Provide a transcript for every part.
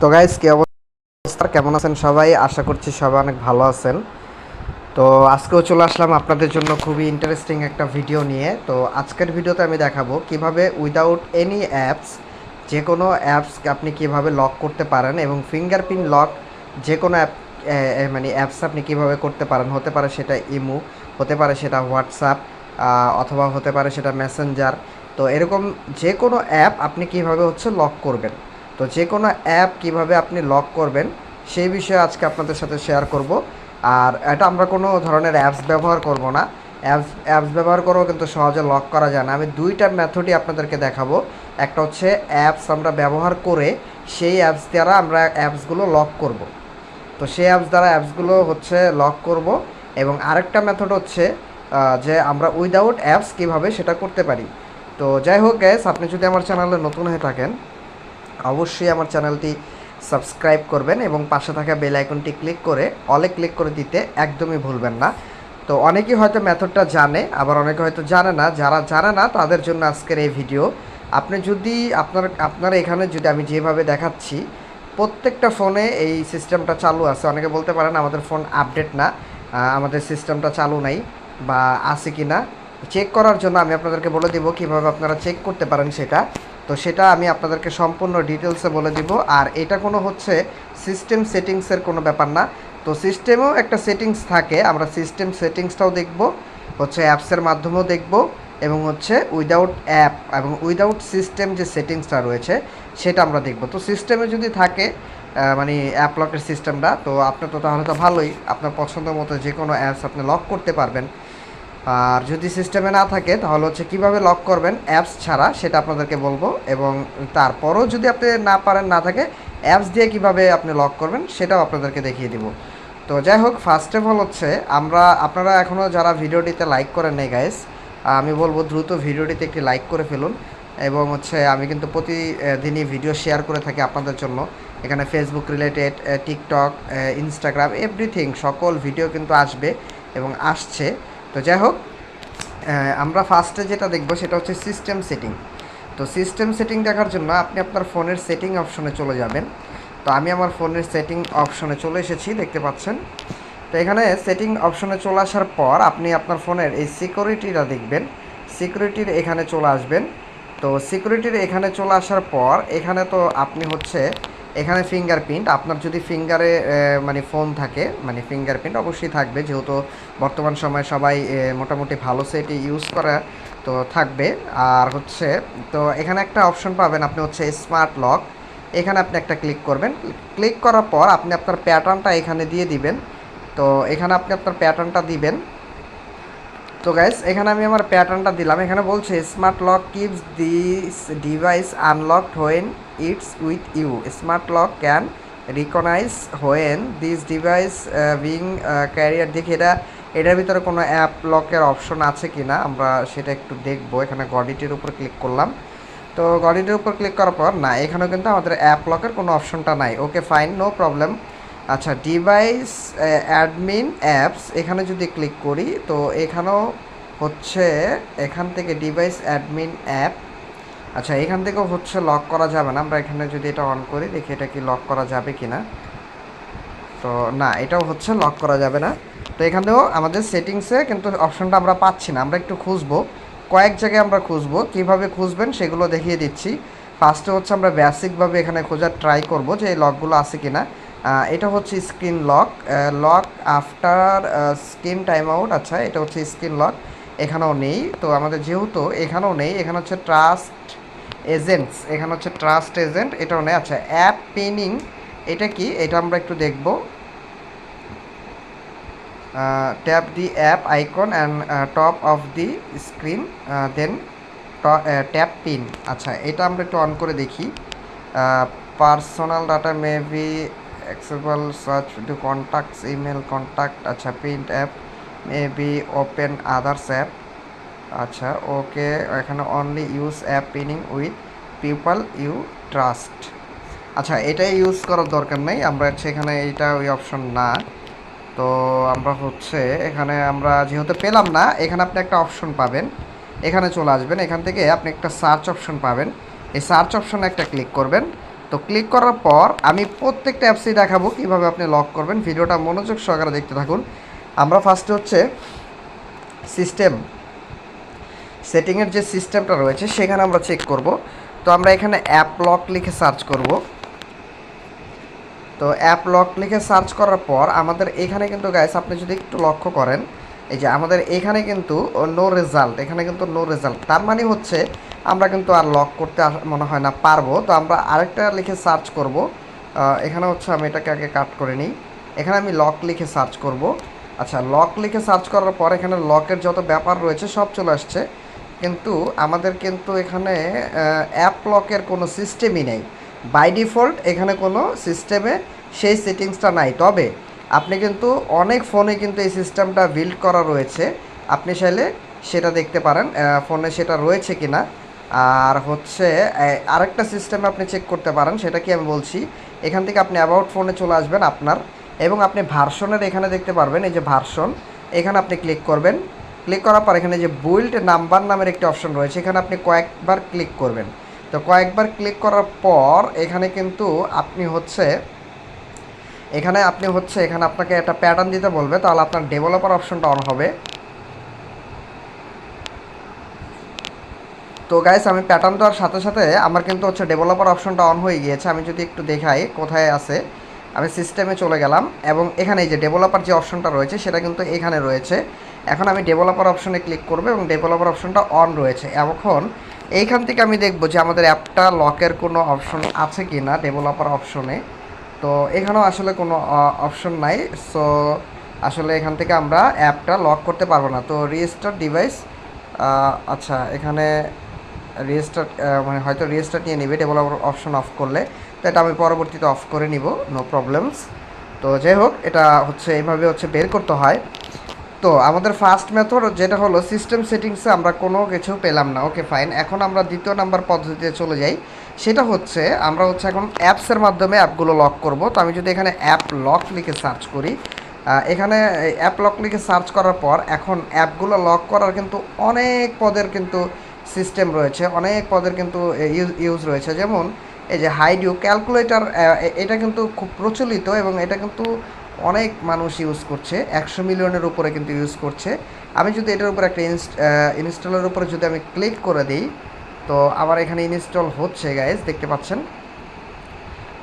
তো গাইজ কি অবস্থা? কেমন আছেন সবাই? আশা করছি সবাই অনেক ভালো আছেন। তো আজকেও চলে আসলাম আপনাদের জন্য খুবই ইন্টারেস্টিং একটা ভিডিও নিয়ে। তো আজকের ভিডিওতে আমি দেখাবো কীভাবে উইদাউট এনি অ্যাপস যে কোনো অ্যাপস আপনি কীভাবে লক করতে পারেন এবং ফিঙ্গারপ্রিন্ট লক যে কোনো অ্যাপ মানে অ্যাপস আপনি কীভাবে করতে পারেন, হতে পারে সেটা ইমো হতে পারে সেটা হোয়াটসঅ্যাপ অথবা হতে পারে সেটা মেসেঞ্জার তো এরকম যে কোনো অ্যাপ আপনি কীভাবে হচ্ছে লক করবেন। তো যে কোনো অ্যাপ কীভাবে আপনি লক করবেন, সেই বিষয়ে আজকে আপনাদের সাথে শেয়ার করব। আর এটা আমরা কোনো ধরনের অ্যাপস ব্যবহার করব না। অ্যাপস অ্যাপস ব্যবহার করেও কিন্তু সহজে লক করা যায় না। আমি দুইটা মেথডই আপনাদেরকে দেখাবো। একটা হচ্ছে অ্যাপস আমরা ব্যবহার করে সেই অ্যাপস দ্বারা আমরা অ্যাপসগুলো লক করব। তো সেই অ্যাপস দ্বারা অ্যাপসগুলো হচ্ছে লক করব। এবং আরেকটা মেথড হচ্ছে যে আমরা উইদাউট অ্যাপস কীভাবে সেটা করতে পারি। তো যাই হোক গ্যাস আপনি যদি আমার চ্যানেলে নতুন হয়ে থাকেন অবশ্যই আমার চ্যানেলটি সাবস্ক্রাইব করবেন এবং পাশে থাকা বেল আইকনটি ক্লিক করে অলে ক্লিক করে দিতে একদমই ভুলবেন না। তো অনেকেই হয়তো মেথডটা জানে, আবার অনেকে হয়তো জানে না। যারা জানে না, তাদের জন্য আজকের এই ভিডিও। আপনি যদি আপনার আপনার এখানে যদি আমি যেভাবে দেখাচ্ছি, প্রত্যেকটা ফোনে এই সিস্টেমটা চালু আছে। অনেকে বলতে পারেন, আমাদের ফোন আপডেট না আমাদের সিস্টেমটা চালু নাই বা আছে কি না চেক করার জন্য আমি আপনাদেরকে বলে দিব কীভাবে আপনারা চেক করতে পারেন সেটা। তো সেটা আমি আপনাদেরকে সম্পূর্ণ ডিটেলসে বলে দিব। আর এটা কোনো হচ্ছে সিস্টেম সেটিংসের কোনো ব্যাপার না। তো সিস্টেমেও একটা সেটিংস থাকে, আমরা সিস্টেম সেটিংসটাও দেখব, হচ্ছে অ্যাপসের মাধ্যমেও দেখব এবং হচ্ছে উইদাউট অ্যাপ এবং উইদাউট সিস্টেম যে সেটিংসটা রয়েছে, সেটা আমরা দেখব। তো সিস্টেমে যদি থাকে মানে অ্যাপ লকের সিস্টেমটা তো আপনার তো তাহলে তো ভালোই, আপনার পছন্দ মতো যে কোনো অ্যাপস আপনি লক করতে পারবেন। আর যদি সিস্টেমে না থাকে, তাহলে হচ্ছে কীভাবে লক করবেন অ্যাপস ছাড়া, সেটা আপনাদেরকে বলব। এবং তারপরও যদি আপনি না পারেন, না থাকে অ্যাপস দিয়ে কীভাবে আপনি লক করবেন, সেটাও আপনাদেরকে দেখিয়ে দিব। তো যাই হোক ফার্স্ট অফ অল হচ্ছে, আমরা, আপনারা এখনও যারা ভিডিওটিতে লাইক করেন নেই গাইস আমি বলব দ্রুত ভিডিওটিতে একটি লাইক করে ফেলুন। এবং হচ্ছে, আমি কিন্তু প্রতিদিনই ভিডিও শেয়ার করে থাকি আপনাদের জন্য। এখানে Facebook related TikTok Instagram everything সকল ভিডিও কিন্তু আসবে এবং আসছে। তো যাই হোক আমরা ফার্স্টে যেটা দেখব সেটা হচ্ছে সিস্টেম সেটিং তো সিস্টেম সেটিং দেখার জন্য আপনি আপনার ফোনের সেটিং অপশনে চলে যাবেন। তো আমি আমার ফোনের সেটিং অপশনে চলে এসেছি, দেখতে পাচ্ছেন। তো এখানে সেটিং অপশনে চলে আসার পর আপনি আপনার ফোনের এই সিকিউরিটিটা দেখবেন। সিকিউরিটির এখানে চলে আসবেন। তো সিকিউরিটির এখানে চলে আসার পর এখানে তো আপনি হচ্ছে এখানে ফিঙ্গারপ্রিন্ট আপনার যদি ফিঙ্গারে মানে ফোন থাকে মানে ফিঙ্গারপ্রিন্ট অবশ্যই থাকবে, যেহেতু বর্তমান সময়ে সবাই মোটামুটি ভালো সেটি ইউজ করা, তো থাকবে। আর হচ্ছে, তো এখানে একটা অপশন পাবেন, আপনি হচ্ছে স্মার্ট লক এখানে আপনি একটা ক্লিক করবেন। ক্লিক করার পর আপনি আপনার প্যাটার্নটা এখানে দিয়ে দিবেন। তো এখানে আপনি আপনার প্যাটার্নটা দিবেন। তো গাইস এখানে আমি আমার প্যাটার্নটা দিলাম। এখানে বলছে smart lock keeps this device unlocked when it's with you smart lock can recognise when this device being carrier দেখি এটা, এটার ভিতরে কোনো অ্যাপ লকের অপশন আছে কি না আমরা সেটা একটু দেখব। এখানে গডিটির উপর ক্লিক করলাম। তো গডিটির উপর ক্লিক করার পর, না, এখানেও কিন্তু আমাদের অ্যাপ লকের কোনো অপশনটা নাই। ওকে ফাইন নো প্রবলেম আচ্ছা ডিভাইস অ্যাডমিন অ্যাপস এখানে যদি ক্লিক করি, তো এখানেও হচ্ছে এখান থেকে ডিভাইস অ্যাডমিন অ্যাপ আচ্ছা এখান থেকেও হচ্ছে লক করা যাবে না। আমরা এখানে যদি এটা অন করি, দেখি এটা কি লক করা যাবে কি না তো না, এটাও হচ্ছে লক করা যাবে না। তো এখানেও আমাদের সেটিংসে কিন্তু অপশনটা আমরা পাচ্ছি না। আমরা একটু খুঁজবো। কয়েক জায়গায় আমরা খুঁজবো। কীভাবে খুঁজবেন সেগুলো দেখিয়ে দিচ্ছি। ফার্স্টে হচ্ছে আমরা বেসিকভাবে এখানে খোঁজার ট্রাই করব যে এই লকগুলো আছে কি না এটা হচ্ছে screen lock lock after screen time out আচ্ছা এটা হচ্ছে স্ক্রিন লক, এখানেও নেই। তো আমাদের যেহেতু এখানেও নেই, এখানে হচ্ছে ট্রাস্ট এজেন্টস, এখানে হচ্ছে ট্রাস্ট এজেন্ট, এটাও নেই। আচ্ছা অ্যাপ পিনিং, এটা কি? এটা আমরা একটু দেখব। Tap the app icon and top of the screen then tap pin আচ্ছা এটা আমরা একটু অন করে দেখি। Personal data may accessible search to contacts email contact আচ্ছা app may be open others app আচ্ছা ওকে এখানে only use app pinning with people you trust আচ্ছা এটাই ইউজ করার দরকার নেই, আমরা হচ্ছে এখানে এইটা ওই অপশন না। তো আমরা হচ্ছে এখানে আমরা যেহেতু পেলাম না, এখানে আপনি একটা অপশন পাবেন। এখানে চলে আসবেন, এখান থেকে আপনি একটা সার্চ অপশন পাবেন। এই সার্চ অপশনে একটা ক্লিক করবেন। তো ক্লিক করার পর আমি প্রত্যেকটা অ্যাপসই দেখাবো কীভাবে আপনি লক করবেন। ভিডিওটা মনোযোগ সহকারে দেখতে থাকুন। আমরা ফার্স্টে হচ্ছে সিস্টেম সেটিংয়ের যে সিস্টেমটা রয়েছে, সেখানে আমরা চেক করব। তো আমরা এখানে অ্যাপ লক লিখে সার্চ করব। তো অ্যাপ লক লিখে সার্চ করার পর আমাদের এখানে কিন্তু গাইস আপনি যদি একটু লক্ষ্য করেন, এই যে আমাদের এখানে কিন্তু নো রেজাল্ট এখানে কিন্তু নো রেজাল্ট তার মানে হচ্ছে আমরা কিন্তু আর লক করতে মনে হয় না, পারব। তো আমরা আরেকটা লিখে সার্চ করব। এখানে হচ্ছে আমি এটাকে আগে কাট করে নিই। এখানে আমি লক লিখে সার্চ করব। আচ্ছা লক লিখে সার্চ করার পর এখানে লকের যত ব্যাপার রয়েছে সব চলে আসছে। কিন্তু আমাদের কিন্তু এখানে অ্যাপ লকের কোনো সিস্টেমই নেই। বাই ডিফল্ট এখানে কোনো সিস্টেমে সেই সেটিংসটা নাই। তবে আপনি কিন্তু অনেক ফোনে কিন্তু এই সিস্টেমটা বিল্ড করা রয়েছে। আপনি চাইলে সেটা দেখতে পারেন ফোনে সেটা রয়েছে কি না আর হচ্ছে আরেকটা সিস্টেমে আপনি চেক করতে পারেন, সেটা কি আমি বলছি? এখান থেকে আপনি অ্যাবাউট ফোনে চলে আসবেন আপনার, এবং আপনি ভার্সনের এখানে দেখতে পারবেন, এই যে ভার্সন এখানে আপনি ক্লিক করবেন। ক্লিক করার পর এখানে যে বুইল্ড নাম্বার নামের একটি অপশন রয়েছে, এখানে আপনি কয়েকবার ক্লিক করবেন। তো কয়েকবার ক্লিক করার পর এখানে কিন্তু আপনি হচ্ছে, এখানে আপনি হচ্ছে, এখানে আপনাকে একটা প্যাটার্ন দিতে বলবে, তাহলে আপনার ডেভেলপার অপশনটা অন হবে। তো গাইস আমি প্যাটার্ন দেওয়ার সাথে সাথে আমার কিন্তু হচ্ছে ডেভেলপার অপশনটা অন হয়ে গিয়েছে। আমি যদি একটু দেখাই কোথায় আছে। আমি সিস্টেমে চলে গেলাম এবং এখানে এই যে ডেভেলপার যে অপশনটা রয়েছে, সেটা কিন্তু এখানে রয়েছে। এখন আমি ডেভেলপার অপশনে ক্লিক করব এবং ডেভেলপার অপশনটা অন রয়েছে। এখন এইখান থেকে আমি দেখব যে আমাদের অ্যাপটা লকের কোনো অপশন আছে কি না ডেভেলপার অপশনে তো এখানেও আসলে কোনো অপশন নাই। সো আসলে এখান থেকে আমরা অ্যাপটা লক করতে পারব না। তো রিস্টার ডিভাইস আচ্ছা এখানে রেজিস্টার মানে হয়তো রেজিস্টার নিয়ে নেবে ডেভেলপার অপশন অফ করলে। তো এটা আমি পরবর্তীতে অফ করে নিব নো প্রবলেমস তো যাই হোক, এটা হচ্ছে, এইভাবে হচ্ছে বের করতে হয়। তো আমাদের ফার্স্ট মেথড যেটা হলো সিস্টেম সেটিংসে আমরা কোনো কিছু পেলাম না। ওকে ফাইন এখন আমরা দ্বিতীয় নাম্বার পদ্ধতিতে চলে যাই। সেটা হচ্ছে, আমরা হচ্ছে এখন অ্যাপসের মাধ্যমে অ্যাপগুলো লক করব। তো আমি যদি এখানে অ্যাপ লক লিখে সার্চ করি এখানে অ্যাপ লক লিখে সার্চ করার পর এখন অ্যাপগুলো লক করার কিন্তু অনেক পদের কিন্তু সিস্টেম রয়েছে, অনেক পদের কিন্তু ইউজ রয়েছে। যেমন এই যে হাইডিউ ক্যালকুলেটর এটা কিন্তু খুব প্রচলিত এবং এটা কিন্তু অনেক মানুষ ইউজ করছে, একশো মিলিয়নের উপরে কিন্তু ইউজ করছে। আমি যদি এটার উপর একটা ইনস্টলের উপরে যদি আমি ক্লিক করে দিই, তো আমার এখানে ইনস্টল হচ্ছে গাইজ দেখতে পাচ্ছেন?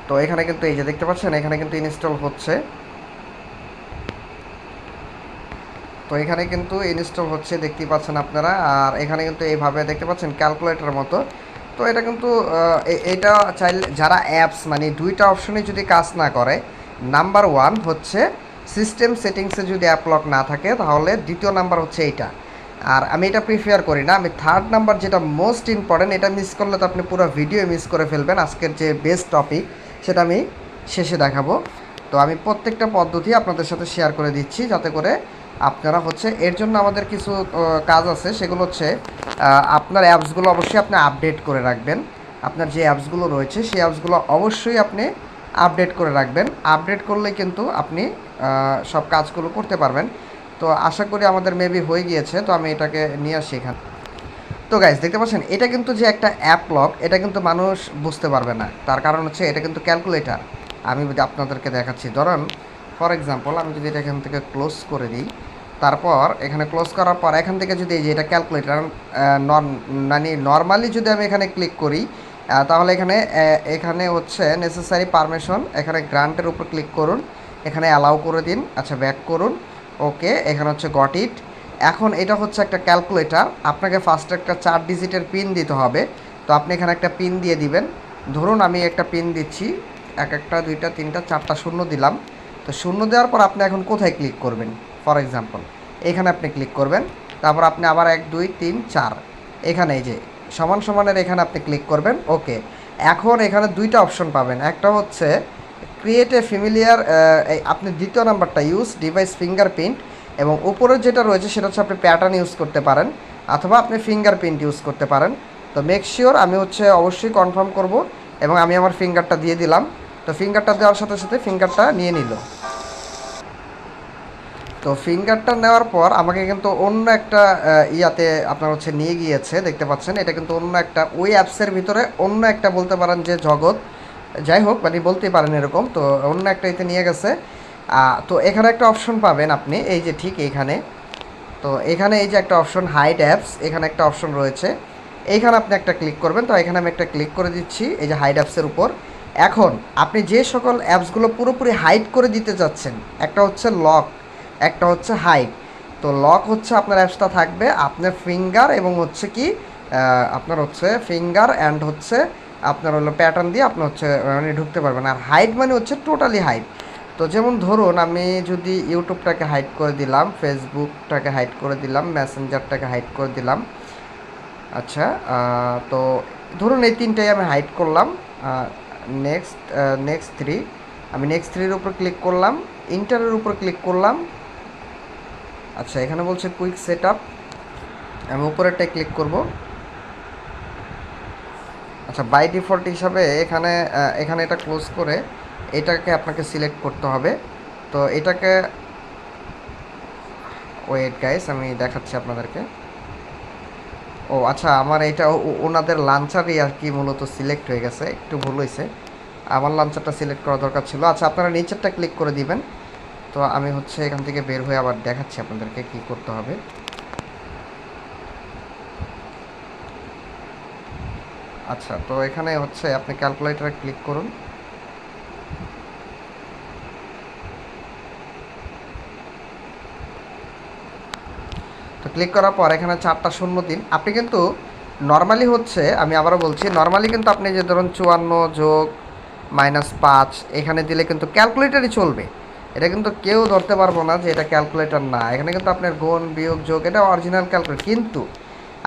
তো এখানে কিন্তু এই যে দেখতে পাচ্ছেন, এখানে কিন্তু ইনস্টল হচ্ছে। তো এখানে কিন্তু ইনস্টল হচ্ছে, দেখতেই পাচ্ছেন আপনারা। আর এখানে কিন্তু এইভাবে দেখতে পাচ্ছেন ক্যালকুলেটরের মতো। তো এটা কিন্তু এটা চাইলে যারা অ্যাপস মানে দুইটা অপশনে যদি কাজ না করে নাম্বার ওয়ান হচ্ছে সিস্টেম সেটিংসে যদি অ্যাপ লক না থাকে, তাহলে দ্বিতীয় নাম্বার হচ্ছে এইটা। আর আমি এটা প্রিফেয়ার করি না, আমি থার্ড নাম্বার যেটা মোস্ট ইম্পর্ট্যান্ট এটা মিস করলে তো আপনি পুরো ভিডিও মিস করে ফেলবেন। আজকের যে বেস্ট টপিক সেটা আমি শেষে দেখাবো। তো আমি প্রত্যেকটা পদ্ধতি আপনাদের সাথে শেয়ার করে দিচ্ছি, যাতে করে আপনারা হচ্ছে, এর জন্য আমাদের কিছু কাজ আছে, সেগুলো হচ্ছে আপনার অ্যাপসগুলো অবশ্যই আপনি আপডেট করে রাখবেন। আপনার যে অ্যাপসগুলো রয়েছে, সেই অ্যাপসগুলো অবশ্যই আপনি আপডেট করে রাখবেন। আপডেট করলে কিন্তু আপনি সব কাজগুলো করতে পারবেন। তো আশা করি আমাদের মেবি হয়ে গিয়েছে, তো আমি এটাকে নিয়ে আসি এখানে। তো গাইজ দেখতে পাচ্ছেন, এটা কিন্তু যে একটা অ্যাপ লক এটা কিন্তু মানুষ বুঝতে পারবে না। তার কারণ হচ্ছে, এটা কিন্তু ক্যালকুলেটার আমি যদি আপনাদেরকে দেখাচ্ছি, ধরুন ফর এক্সাম্পল আমি যদি এটা এখান থেকে ক্লোজ করে দিই তারপর এখানে ক্লোজ করার পর এখান থেকে যদি এই যে এটা ক্যালকুলেটার মানে নর্মালি যদি আমি এখানে ক্লিক করি তাহলে এখানে এখানে হচ্ছে নেসেসারি পারমিশন এখানে গ্রান্টের উপর ক্লিক করুন, এখানে অ্যালাউ করে দিন আচ্ছা ব্যাক করুন ওকে এখানে হচ্ছে গট ইট এখন এটা হচ্ছে একটা ক্যালকুলেটার আপনাকে ফার্স্টে একটা চার ডিজিটের পিন দিতে হবে, তো আপনি এখানে একটা পিন দিয়ে দিবেন। ধরুন আমি একটা পিন দিচ্ছি, এক একটা, দুইটা, তিনটা, চারটা শূন্য দিলাম, তো শূন্য দেওয়ার পর আপনি এখন কোথায় ক্লিক করবেন? ফর এক্সাম্পল, এখানে আপনি ক্লিক করবেন, তারপর আপনি আবার এক, দুই, তিন, চার, এখানে এই যে সমান সমানের এখানে আপনি ক্লিক করবেন, ওকে। এখন এখানে দুইটা অপশন পাবেন, একটা হচ্ছে ক্রিয়েট এ ফ্যামিলিয়ার আপনি দ্বিতীয় নাম্বারটা ইউজ ডিভাইস ফিঙ্গারপ্রিন্ট এবং উপরে যেটা রয়েছে সেটা হচ্ছে আপনি প্যাটার্ন ইউজ করতে পারেন অথবা আপনি ফিঙ্গারপ্রিন্ট ইউজ করতে পারেন। তো মেক শিওর আমি হচ্ছে অবশ্যই কনফার্ম করব এবং আমি আমার ফিঙ্গারটা দিয়ে দিলাম। তো ফিঙ্গারটা দেওয়ার সাথে সাথে ফিঙ্গারটা নিয়ে নিল। তো ফিঙ্গারটা নেওয়ার পর আমাকে কিন্তু অন্য একটা ইয়াতে আপনার হচ্ছে নিয়ে গিয়েছে, দেখতে পাচ্ছেন। এটা কিন্তু অন্য একটা ওই অ্যাপসের ভিতরে অন্য একটা বলতে পারেন যে জগৎ। যাই হোক মানে বলতে পারেন এরকম, তো অন্য একটা এতে নিয়ে গেছে। তো এখানে একটা অপশন পাবেন আপনি, এই যে ঠিক এইখানে। তো এখানে এই যে একটা অপশন হাইড অ্যাপস এখানে একটা অপশন রয়েছে। এইখানে আপনি একটা ক্লিক করবেন, তো এখানে আমি একটা ক্লিক করে দিচ্ছি, এই যে হাইড অ্যাপসের উপর। এখন, আপনি যে সকল অ্যাপসগুলো পুরোপুরি হাইড করে দিতে চাচ্ছেন একটা হচ্ছে লক একটা হচ্ছে হাইড তো লক হচ্ছে আপনার অ্যাপসটা থাকবে আপনার ফিঙ্গার এবং হচ্ছে কি আপনার হচ্ছে ফিঙ্গার অ্যান্ড হচ্ছে আপনার হলো প্যাটার্ন দিয়ে আপনি হচ্ছে মানে ঢুকতে পারবেন। আর হাইড মানে হচ্ছে টোটালি হাইড তো যেমন ধরুন আমি যদি ইউটিউবটাকে হাইড করে দিলাম, ফেসবুকটাকে হাইড করে দিলাম, মেসেঞ্জারটাকে হাইড করে দিলাম আচ্ছা তো ধরুন এই তিনটাই আমি হাইড করলাম নেক্সট নেক্সট থ্রি আমি নেক্সট থ্রির উপর ক্লিক করলাম ইন্টারের উপর ক্লিক করলাম আচ্ছা এখানে বলছে কুইক সেট আপ আমি উপরেরটায় ক্লিক করব। আচ্ছা বাই ডিফল্ট হিসাবে এখানে এখানে এটা ক্লোজ করে এটাকে আপনাকে সিলেক্ট করতে হবে। তো এটাকে ওয়েট গাইস আমি দেখাচ্ছি আপনাদেরকে। ও আচ্ছা আমার এটা ওনাদের লাঞ্চারই আর কি মূলত সিলেক্ট হয়ে গেছে, একটু ভুল হয়েছে আমার লাঞ্চারটা সিলেক্ট করা দরকার ছিল। আচ্ছা আপনারা নিচেরটা ক্লিক করে দিবেন। তো আমি হচ্ছে এখান থেকে বের হয়ে আবার দেখাচ্ছি আপনাদেরকে কি করতে হবে। আচ্ছা তো এখানে হচ্ছে আপনি ক্যালকুলেটরে ক্লিক করুন। তো ক্লিক করার পর এখানে চারটা শূন্য দিন। আপনি কিন্তু নর্মালি হচ্ছে, আমি আবারও বলছি নর্মালি কিন্তু আপনি যে ধরুন চুয়ান্ন যোগ মাইনাস পাঁচ, এখানে দিলে কিন্তু ক্যালকুলেটারই চলবে। এটা কিন্তু কেউ ধরতে পারব না যে এটা ক্যালকুলেটর না। এখানে কিন্তু আপনার গুণ, বিয়োগ, যোগ, এটা অরিজিনাল ক্যালকুলেটর কিন্তু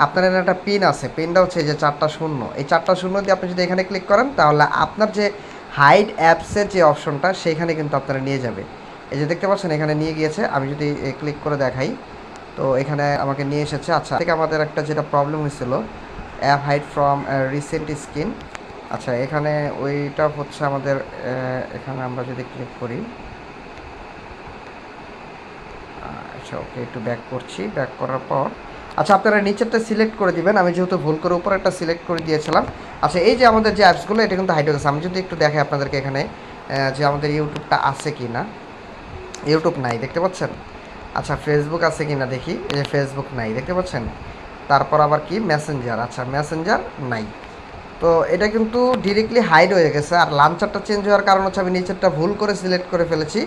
আপনার এখানে একটা পিন আছে। পিনটা হচ্ছে যে চারটা শূন্য। এই চারটা শূন্য দিয়ে আপনি যদি এখানে ক্লিক করেন, তাহলে আপনার যে হাইড অ্যাপসের যে অপশনটা সেইখানে কিন্তু আপনারা নিয়ে যাবে। এই যে দেখতে পাচ্ছেন, এখানে নিয়ে গিয়েছে। আমি যদি ক্লিক করে দেখাই, তো এখানে আমাকে নিয়ে এসেছে। আচ্ছা থেকে আমাদের একটা যেটা প্রবলেম হয়েছিল app hide from recent screen আচ্ছা এখানে ওইটা হচ্ছে আমাদের এখানে আমরা যদি ক্লিক করি আচ্ছা ওকে, একটু ব্যাক করছি ব্যাক করার পর। আচ্ছা আপনারা নিচেরটা সিলেক্ট করে দিবেন, আমি যেহেতু ভুল করে উপরে একটা সিলেক্ট করে দিয়েছিলাম। আচ্ছা এই যে আমাদের যে অ্যাপসগুলো এটা কিন্তু হাইড হয়েছে আমি যদি একটু দেখাই আপনাদেরকে এখানে যে আমাদের ইউটিউবটা আছে কি না ইউটিউব নাই, দেখতে পাচ্ছেন? আচ্ছা ফেসবুক আছে কি না দেখি, এই যে ফেসবুক নাই, দেখতে পাচ্ছেন? তারপর আবার কি? মেসেঞ্জার আচ্ছা মেসেঞ্জার নাই। তো এটা কিন্তু ডিরেক্টলি হাইড হয়ে গেছে। আর লাঞ্চারটা চেঞ্জ হওয়ার কারণ হচ্ছে আমি নিচেরটা ভুল করে সিলেক্ট করে ফেলেছি।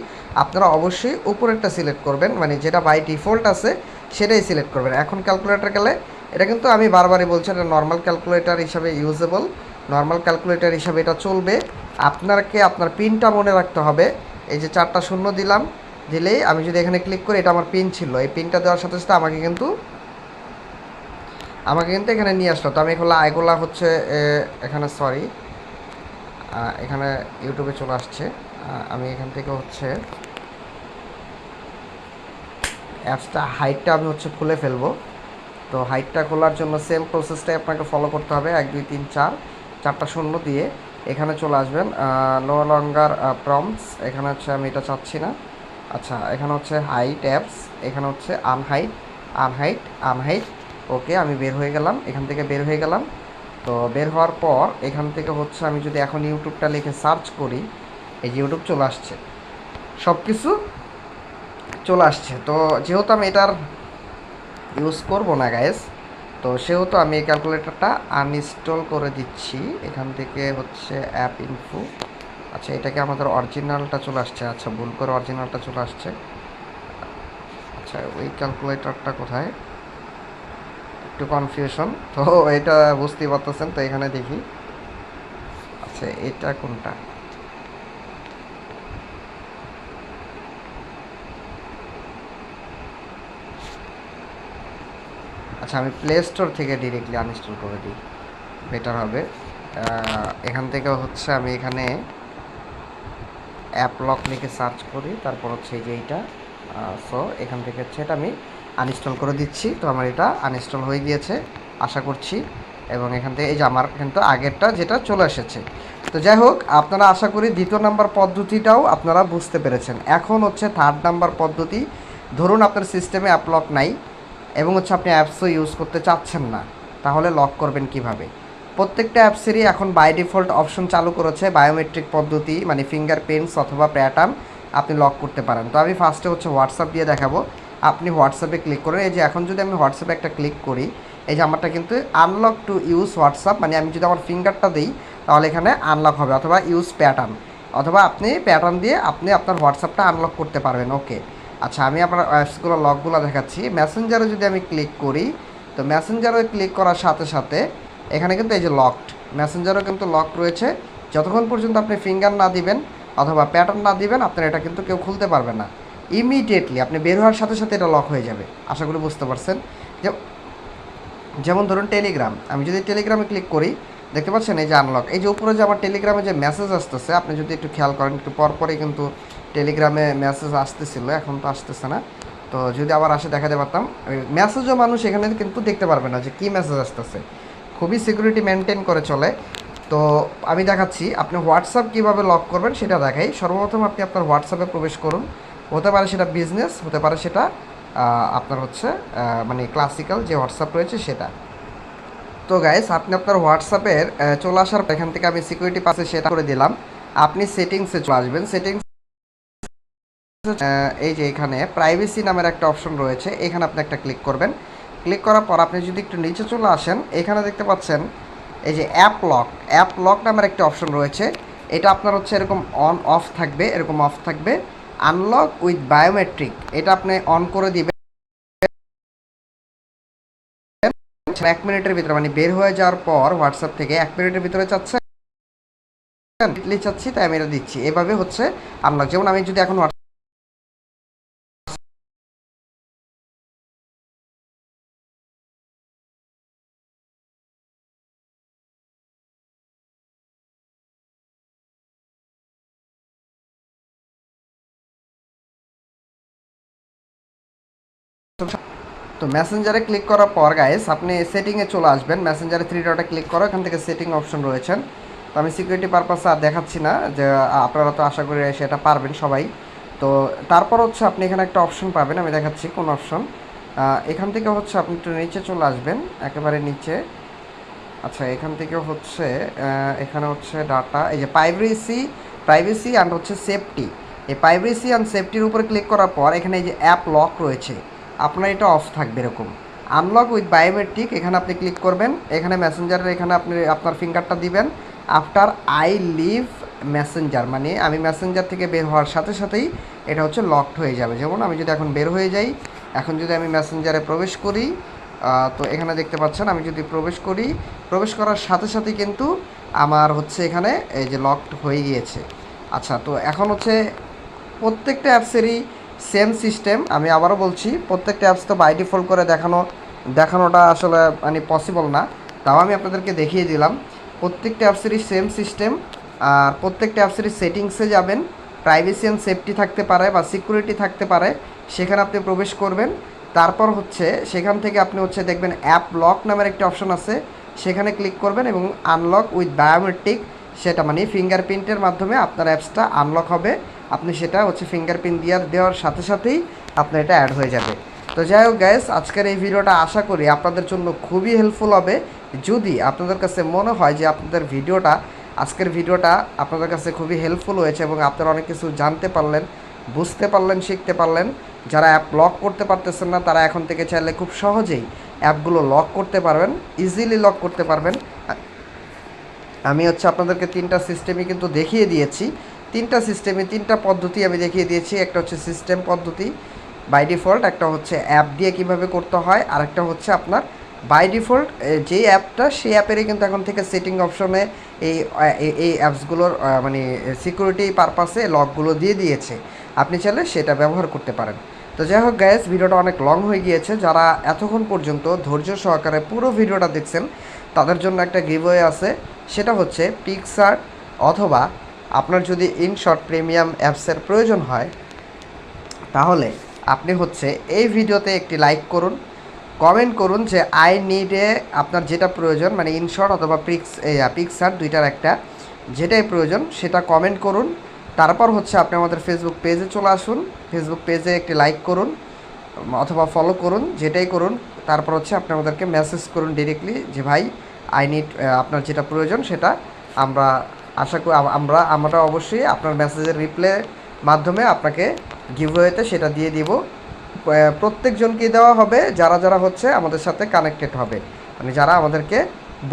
আপনারা অবশ্যই উপরেরটা সিলেক্ট করবেন মানে যেটা বাই ডিফল্ট আছে, সেটাই সিলেক্ট করবেন। এখন ক্যালকুলেটর গেলে এটা কিন্তু আমি বারবারই বলছি, এটা নর্মাল ক্যালকুলেটর হিসাবে ইউজেবল নর্মাল ক্যালকুলেটর হিসাবে এটা চলবে। আপনাকে আপনার পিনটা মনে রাখতে হবে। এই যে চারটা শূন্য দিলাম, দিলেই আমি যদি এখানে ক্লিক করি, এটা আমার পিন ছিল। এই পিনটা দেওয়ার সাথে সাথে আমাকে কিন্তু আমাকে কিন্তু এখানে নিয়ে আসলো। তো আমি এগুলো এগুলা হচ্ছে এখানে সরি এখানে ইউটিউবে চলে আসছে। আমি এখান থেকে হচ্ছে অ্যাপসটা হাইটটা আমি হচ্ছে খুলে ফেলব। তো হাইটটা খোলার জন্য সেম প্রসেসটাই আপনাকে ফলো করতে হবে। এক, দুই, তিন, চার, চারটা শূন্য দিয়ে এখানে চলে আসবেন। নো লঙ্গার প্রমস এখানে হচ্ছে আমি এটা চাচ্ছি না। আচ্ছা এখানে হচ্ছে হাইট অ্যাপস এখানে হচ্ছে আনহাইট আনহাইট আনহাইট ওকে, আমি বের হয়ে গেলাম, এখান থেকে বের হয়ে গেলাম। তো বের হওয়ার পর এখান থেকে হচ্ছে আমি যদি এখন ইউটিউবটা লিখে সার্চ করি, এই যে ইউটিউব চলে আসছে সব কিছু চলে আসছে। তো যেহেতু আমি এটার ইউজ করব না গ্যাস তো সেহেতু আমি এই ক্যালকুলেটরটা আনইনস্টল করে দিচ্ছি। এখান থেকে হচ্ছে অ্যাপ ইনফো আচ্ছা এটাকে আমাদের অরিজিনালটা চলে আসছে। আচ্ছা ভুল করে অরিজিনালটা চলে আসছে। আচ্ছা ওই ক্যালকুলেটরটা কোথায়? একটু কনফিউশন তো এটা বুঝতেই পারতেছেন, তো এখানে দেখি। আচ্ছা এটা কোনটা? আচ্ছা আমি প্লে স্টোর থেকে ডিরেক্টলি আনইনস্টল করে দিই। বেটার হবে। এখান থেকে হচ্ছে আমি এখানে অ্যাপ লক লিখে সার্চ করি, তারপর হচ্ছে যে এইটা। সো এখান থেকে হচ্ছে এটা আমি আনইনস্টল করে দিচ্ছি। তো আমার এটা আনইনস্টল হয়ে গিয়েছে, আশা করছি। এবং এখান থেকে এই যে আমার কিন্তু আগেরটা যেটা চলে এসেছে। তো যাই হোক, আপনারা আশা করি দ্বিতীয় নাম্বার পদ্ধতিটাও আপনারা বুঝতে পেরেছেন। এখন হচ্ছে থার্ড নাম্বার পদ্ধতি, ধরুন আপনার সিস্টেমে অ্যাপ লক নাই এবং হচ্ছে আপনি অ্যাপসও ইউজ করতে চাচ্ছেন না, তাহলে লক করবেন কীভাবে? প্রত্যেকটা অ্যাপসেরই এখন বাই ডিফল্ট অপশন চালু করেছে বায়োমেট্রিক পদ্ধতি মানে ফিঙ্গার প্রিন্টস অথবা প্যাটার্ন আপনি লক করতে পারেন। তো আমি ফার্স্টে হচ্ছে হোয়াটসঅ্যাপ দিয়ে দেখাবো। আপনি হোয়াটসঅ্যাপে ক্লিক করেন। এই যে এখন যদি আমি হোয়াটসঅ্যাপে একটা ক্লিক করি, এই যে আমারটা কিন্তু আনলক টু ইউজ হোয়াটসঅ্যাপ মানে আমি যদি আমার ফিঙ্গারটা দিই, তাহলে এখানে আনলক হবে, অথবা ইউজ প্যাটার্ন অথবা আপনি প্যাটার্ন দিয়ে আপনি আপনার হোয়াটসঅ্যাপটা আনলক করতে পারবেন। ওকে আচ্ছা আমি আপনার অ্যাপসগুলো লকগুলো দেখাচ্ছি। মেসেঞ্জারে যদি আমি ক্লিক করি, তো মেসেঞ্জারে ক্লিক করার সাথে সাথে এখানে কিন্তু এই যে লকড মেসেঞ্জারও কিন্তু লক রয়েছে। যতক্ষণ পর্যন্ত আপনি ফিঙ্গার না দিবেন, অথবা প্যাটার্ন না দিবেন, আপনার এটা কিন্তু কেউ খুলতে পারবে না। ইমিডিয়েটলি আপনি বের হওয়ার সাথে সাথে এটা লক হয়ে যাবে। আশা করি বুঝতে পারছেন। যেমন ধরুন টেলিগ্রাম আমি যদি টেলিগ্রামে ক্লিক করি, দেখতে পাচ্ছেন এই যে আনলক এই যে উপরে যে আমার টেলিগ্রামে যে মেসেজ আসতেছে, আপনি যদি একটু খেয়াল করেন, একটু পরপরই কিন্তু টেলিগ্রামে মেসেজ আসতেছিল, এখন তো আসতেছে না। তো যদি আবার আসে দেখাতে পারতাম। মেসেজও মানুষ এখানে কিন্তু দেখতে পারবে না যে কী মেসেজ আসতেছে। খুবই সিকিউরিটি মেনটেন করে চলে। তো আমি দেখাচ্ছি, আপনি হোয়াটসঅ্যাপ কীভাবে লক করবেন সেটা দেখাই। সর্বপ্রথম আপনি আপনার হোয়াটসঅ্যাপে প্রবেশ করুন। হতে পারে সেটা বিজনেস হতে পারে সেটা আপনার হচ্ছে মানে ক্লাসিক্যাল যে হোয়াটসঅ্যাপ রয়েছে সেটা। তো গাইস আপনি আপনার হোয়াটসঅ্যাপের চলে আসার এখান থেকে আমি সিকিউরিটি পাসে সেটা করে দিলাম। আপনি সেটিংসে চলে আসবেন। সেটিংস এই যে এখানে প্রাইভেসি নামের একটা অপশন রয়েছে, এখানে আপনি একটা ক্লিক করবেন। ক্লিক করার পর আপনি যদি একটু নিচে চলে আসেন, এখানে দেখতে পাচ্ছেন এই যে অ্যাপ লক অ্যাপ লক নামের একটা অপশন রয়েছে। এটা আপনার হচ্ছে এরকম অন অফ থাকবে, এরকম অফ থাকবে। আনলক উইথ বায়োমেট্রিক এটা আপনি অন করে দিবেন। এক মিনিটের ভিতরে মানে বের হয়ে যাওয়ার পর হোয়াটসঅ্যাপ থেকে এক মিনিটের ভিতরে চাচ্ছে চাচ্ছি, তাই আমি এটা দিচ্ছি। এভাবে হচ্ছে আনলক যেমন আমি যদি এখন তো মেসেঞ্জারে ক্লিক করার পর গাইস আপনি সেটিংয়ে চলে আসবেন। মেসেঞ্জারে থ্রি ডটে ক্লিক করো, এখান থেকে সেটিং অপশন রয়েছেন। তো আমি সিকিউরিটি পারপাসে আর দেখাচ্ছি না, যে আপনারা তো আশা করি সেটা পারবেন সবাই। তো তারপর হচ্ছে আপনি এখানে একটা অপশন পাবেন, আমি দেখাচ্ছি কোন অপশন এখান থেকে হচ্ছে আপনি একটু নিচে চলে আসবেন, একেবারে নিচে। আচ্ছা এখান থেকে হচ্ছে এখানে হচ্ছে ডাটা এই যে প্রাইভেসি প্রাইভেসি অ্যান্ড হচ্ছে সেফটি এই প্রাইভেসি অ্যান্ড সেফটির উপরে ক্লিক করার পর, এখানে এই যে অ্যাপ লক রয়েছে। আপনার এটা অফ থাকবে এরকম। আনলক উইথ বায়োমেট্রিক এখানে আপনি ক্লিক করবেন। এখানে মেসেঞ্জারের এখানে আপনি, আপনার ফিঙ্গারটা দিবেন। আফটার আই লিভ মেসেঞ্জার মানে আমি মেসেঞ্জার থেকে বের হওয়ার সাথে সাথেই এটা হচ্ছে লকড হয়ে যাবে। যেমন আমি যদি এখন বের হয়ে যাই, এখন যদি আমি মেসেঞ্জারে প্রবেশ করি তো এখানে দেখতে পাচ্ছেন, আমি যদি প্রবেশ করি, প্রবেশ করার সাথে সাথে কিন্তু আমার হচ্ছে এখানে এই যে লকড হয়ে গিয়েছে। আচ্ছা তো এখন হচ্ছে প্রত্যেকটা অ্যাপসেরই সেম সিস্টেম আমি আবারও বলছি, প্রত্যেকটা অ্যাপস তো বাই ডিফল্ট করে দেখানো, দেখানোটা আসলে মানে পসিবল না। তাও আমি আপনাদেরকে দেখিয়ে দিলাম, প্রত্যেকটা অ্যাপসেরই সেম সিস্টেম আর প্রত্যেকটা অ্যাপসেরই সেটিংসে যাবেন। প্রাইভেসি অ্যান্ড সেফটি থাকতে পারে বা সিকিউরিটি থাকতে পারে, সেখানে আপনি প্রবেশ করবেন। তারপর হচ্ছে, সেখান থেকে আপনি হচ্ছে দেখবেন অ্যাপ লক নামের একটা অপশন আছে, সেখানে ক্লিক করবেন এবং আনলক উইথ বায়োমেট্রিক সেটা মানে ফিঙ্গারপ্রিন্টের মাধ্যমে আপনার অ্যাপসটা আনলক হবে। আপনি সেটা হচ্ছে ফিঙ্গারপ্রিন্ট দেওয়ার দেওয়ার সাথে সাথেই আপনার এটা অ্যাড হয়ে যাবে। তো যাই হোক গ্যাস আজকের এই ভিডিওটা আশা করি আপনাদের জন্য খুবই হেল্পফুল হবে। যদি আপনাদের কাছে মনে হয় যে আপনাদের ভিডিওটা, আজকের ভিডিওটা আপনাদের কাছে খুবই হেল্পফুল হয়েছে এবং আপনারা অনেক কিছু জানতে পারলেন, বুঝতে পারলেন, শিখতে পারলেন, যারা অ্যাপ লক করতে পারতেছেন না, তারা এখন থেকে চাইলে খুব সহজেই অ্যাপগুলো লক করতে পারবেন ইজিলি লক করতে পারবেন। আমি হচ্ছে আপনাদেরকে তিনটা সিস্টেমই কিন্তু দেখিয়ে দিয়েছি। তিনটা সিস্টেমে তিনটা পদ্ধতি আমি দেখিয়ে দিয়েছি। একটা হচ্ছে সিস্টেম পদ্ধতি বাই ডিফল্ট একটা হচ্ছে অ্যাপ দিয়ে কীভাবে করতে হয় আর একটা হচ্ছে আপনার বাই ডিফল্ট যেই অ্যাপটা সেই অ্যাপেরই কিন্তু এখন থেকে সেটিং অপশনে এই এই- এই অ্যাপসগুলোর মানে সিকিউরিটি পারপাসে লকগুলো দিয়ে দিয়েছে। আপনি চাইলে সেটা ব্যবহার করতে পারেন। তো যাই হোক গ্যাস ভিডিওটা অনেক লং হয়ে গিয়েছে। যারা এতক্ষণ পর্যন্ত ধৈর্য সহকারে পুরো ভিডিওটা দেখছেন, তাদের জন্য একটা গিভওয়ে আছে। সেটা হচ্ছে পিকসার অথবা আপনার যদি ইনশর্ট প্রিমিয়াম অ্যাপসের প্রয়োজন হয়, তাহলে আপনি হচ্ছে এই ভিডিওতে একটি লাইক করুন, কমেন্ট করুন যে আই নিডে আপনার যেটা প্রয়োজন মানে ইনশর্ট অথবা পিক্স পিক্সার দুইটার একটা, যেটাই প্রয়োজন সেটা কমেন্ট করুন। তারপর হচ্ছে আপনি আমাদের ফেসবুক পেজে চলে আসুন ফেসবুক পেজে একটি লাইক করুন, অথবা ফলো করুন, যেটাই করুন। তারপর হচ্ছে আপনি আমাদেরকে মেসেজ করুন ডিরেক্টলি যে ভাই আই নিড আপনার যেটা প্রয়োজন সেটা আমরা আশা করি আমরা আমরা অবশ্যই আপনার মেসেজের রিপ্লে মাধ্যমে আপনাকে গিভওয়েতে সেটা দিয়ে দিব। প্রত্যেকজনকে দেওয়া হবে, যারা যারা হচ্ছে আমাদের সাথে কানেক্টেড হবে মানে যারা আমাদেরকে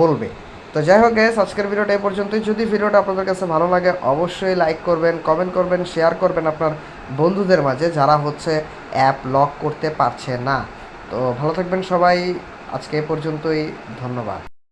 বলবে। তো যাই হোক গ্যাস আজকের ভিডিওটা এই পর্যন্তই। যদি ভিডিওটা আপনাদের কাছে ভালো লাগে, অবশ্যই লাইক করবেন কমেন্ট করবেন শেয়ার করবেন আপনার বন্ধুদের মাঝে, যারা হচ্ছে অ্যাপ লক করতে পারছে না। তো ভালো থাকবেন সবাই। আজকে এই পর্যন্তই। ধন্যবাদ।